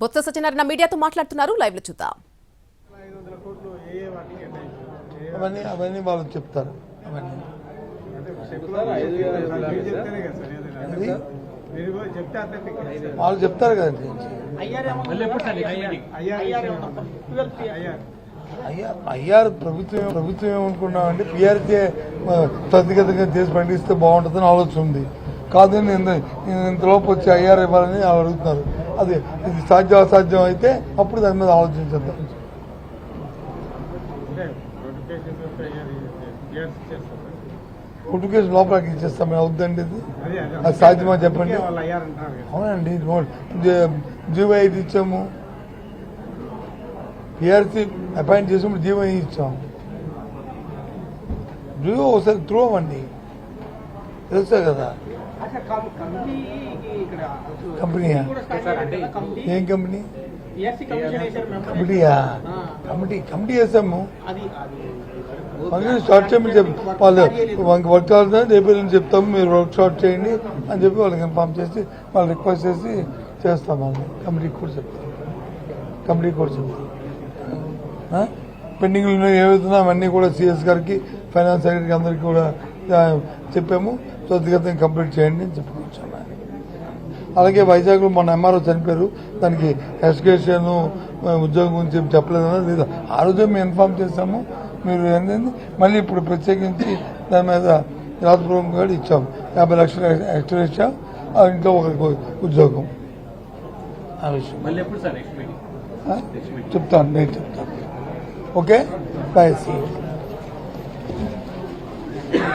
బొత్స సత్యనారాయణ మీడియాతో మాట్లాడుతున్నారు. లైవ్లో చూద్దాం. అవన్నీ అవన్నీ వాళ్ళు చెప్తారు. అవన్నీ. వాళ్ళు చెప్తారు కదండి అయ్యార్ ప్రభుత్వం ప్రభుత్వం ఏమనుకున్నామంటే పిఆర్కే త్వరితగతంగా చేసి పండిస్తే బాగుంటుందని ఆలోచన ఉంది. కాదు నేను ఇంతలోపు వచ్చి అయ్యారు ఇవ్వాలని వాళ్ళు అడుగుతున్నారు. అది ఇది సాధ్యం అసాధ్యం అయితే అప్పుడు దాని మీద ఆలోచించేద్దాం. నోటిఫికేషన్ లోపలికి ఇచ్చేస్తాం మేము అవుద్దండి ఇది? అదే, సాధ్యమా చెప్పండి. అవునండి జీవో ఐదు ఇచ్చాము. పిఆర్సీ అపాయింట్ చేసినప్పుడు జీవో ఇచ్చాము జీవో ఒకసారి త్రూ అవ్వండి. తెలుసా కదా? కంపెనీయా? ఏం కంపెనీ? కమిటీయా కమిటీ కమిటీ వేసాము అది షార్ట్ స్టార్ట్ చేయమని చెప్పి. వాళ్ళు వాళ్ళకి వర్క్ అవుతుందని రేపు చెప్తాము మీరు వర్క్ షార్ట్ చేయండి అని చెప్పి వాళ్ళకి ఇన్ఫార్మ్ చేసి వాళ్ళు రిక్వెస్ట్ చేసి చేస్తాం వాళ్ళని. కమిటీకి కూడా చెప్తాం. కమిటీకి కూడా చెప్తాం. పెండింగ్లు ఉన్నాయి అవన్నీ కూడా సిఎస్ గారికి ఫైనాన్స్ సెక్రటరీకి అందరికీ కూడా చెప్పాము. త్వరితగతంగా కంప్లీట్ చేయండి అని చెప్పి కూర్చున్నాను అలాగే వైజాగ్లో మొన్న ఎంఆర్ఓ చనిపోయారు. దానికి ఎడ్యుకేషన్ ఉద్యోగం గురించి ఏం చెప్పలేదన్నా లేదు. ఆ రోజే మేము ఇన్ఫార్మ్ చేశాము. మీరు ఏంటంటే మళ్ళీ ఇప్పుడు ప్రత్యేకించి దాని మీద రాజపురం కూడా ఇచ్చాము యాభై లక్షలు ఎక్స్ట్రా ఇచ్చాం. ఆ ఇంట్లో ఒకరికి ఉద్యోగం. విషయం. ఆ? చెప్తాను నేను చెప్తాను. ఓకే? బాయ్